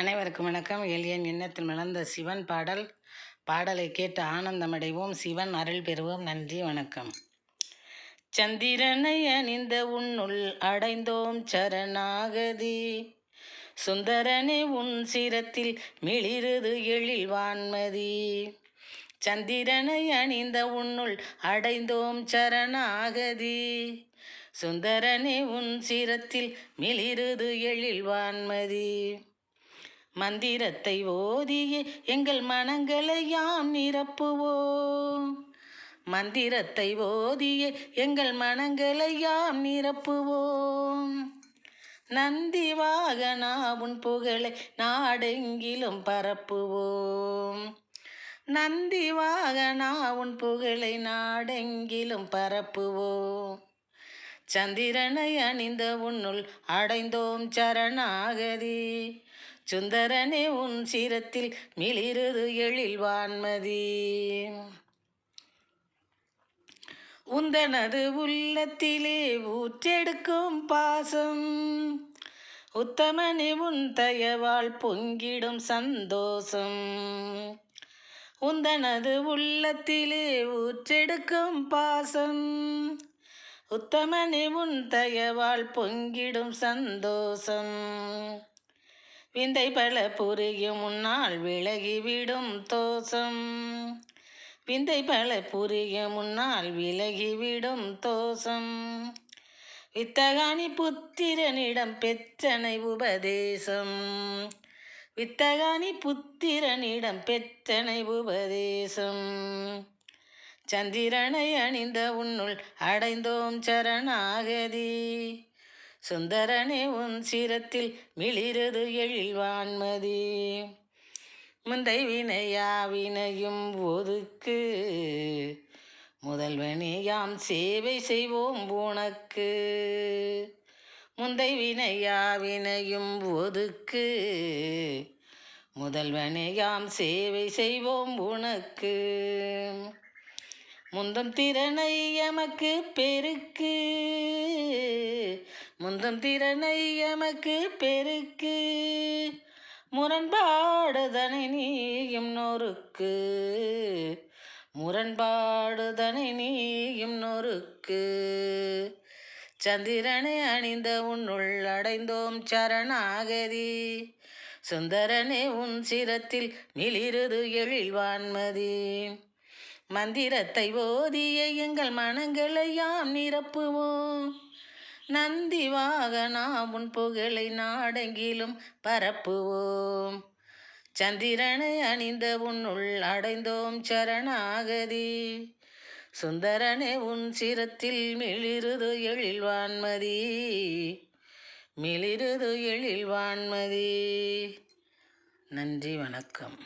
அனைவருக்கும் வணக்கம். எளியன் எண்ணத்தில் மலர்ந்த சிவன் பாடல் பாடலை கேட்டு ஆனந்தமடைவோம். சிவன் அருள் பெறுவோம். நன்றி வணக்கம். சந்திரனை அணிந்த உன்னுள் அடைந்தோம் சரணாகதி. சுந்தரனே உன் சிரத்தில் மிளிருது எழில் வான்மதி. சந்திரனை அணிந்த உன்னுள் அடைந்தோம் சரணாகதி. சுந்தரனே உன் சிரத்தில் மிளிருது எழில் வான்மதி. மந்திரத்தை ஓதிய எங்கள் மனங்களை யாம் நிரப்புவோம். மந்திரத்தை ஓதிய எங்கள் மனங்களை யாம் நிரப்புவோம். நந்தி வாகனா உன் புகழை நாடெங்கிலும் பரப்புவோம். நந்தி வாகனா உன் புகழை நாடெங்கிலும் பரப்புவோம். சந்திரனை அணிந்த உன்னுள் அடைந்தோம் சரணாகதி. சுந்தரனே உன் சிரத்தில் மிளிருது எழில் வான்மதி. உந்தனது உள்ளத்திலே ஊற்றெடுக்கும் பாசம். உத்தமனி உன் தயவால் பொங்கிடும் சந்தோஷம். உந்தனது உள்ளத்திலே ஊற்றெடுக்கும் பாசம். உத்தமனி உன் தயவால் பொங்கிடும் சந்தோஷம். விந்தை பல புரியும் முன்னால் விலகிவிடும் தோஷம். விந்தை பல புரியும் முன்னால் விலகிவிடும் தோஷம். வித்தகாணி புத்திரனிடம் பெற்றனை உபதேசம். வித்தகாணி புத்திரனிடம் பெற்றனை உபதேசம். சந்திரனை அணிந்த உன்னுள் அடைந்தோம் சரணாகதி. சுந்தரனே உன் சிரத்தில் மிளிரது எழில் வான்மதி. முந்தை வினையா வினையும் ஒதுக்கு. முதல்வனே யாம் சேவை செய்வோம் உனக்கு. முந்தை வினையா வினையும் ஒதுக்கு. முதல்வனே யாம் சேவை செய்வோம் உனக்கு. முந்தம் திறனை எமக்கு பெருக்கு. முந்தம் திறனை எமக்கு பெருக்கு. முரண்பாடுதனை நீயும் நொறுக்கு. முரண்பாடுதனை நீயும் நொறுக்கு. சந்திரனை அணிந்த உன்னுள் அடைந்தோம் சரணாகதி. சுந்தரனே உன் சிரத்தில் மிளிருது எழில்வான்மதி மந்திரத்தை ஓதிய எங்கள் மனங்களையாம் நிரப்புவோம். நந்தி வாகனா உன் புகழை நாடெங்கிலும் பரப்புவோம். சந்திரனை அணிந்த உன்னுள் அடைந்தோம் சரணாகதி. சுந்தரனே உன் சிரத்தில் மிளிருது எழில்வான்மதி மிளிருது எழில்வான்மதி நன்றி வணக்கம்.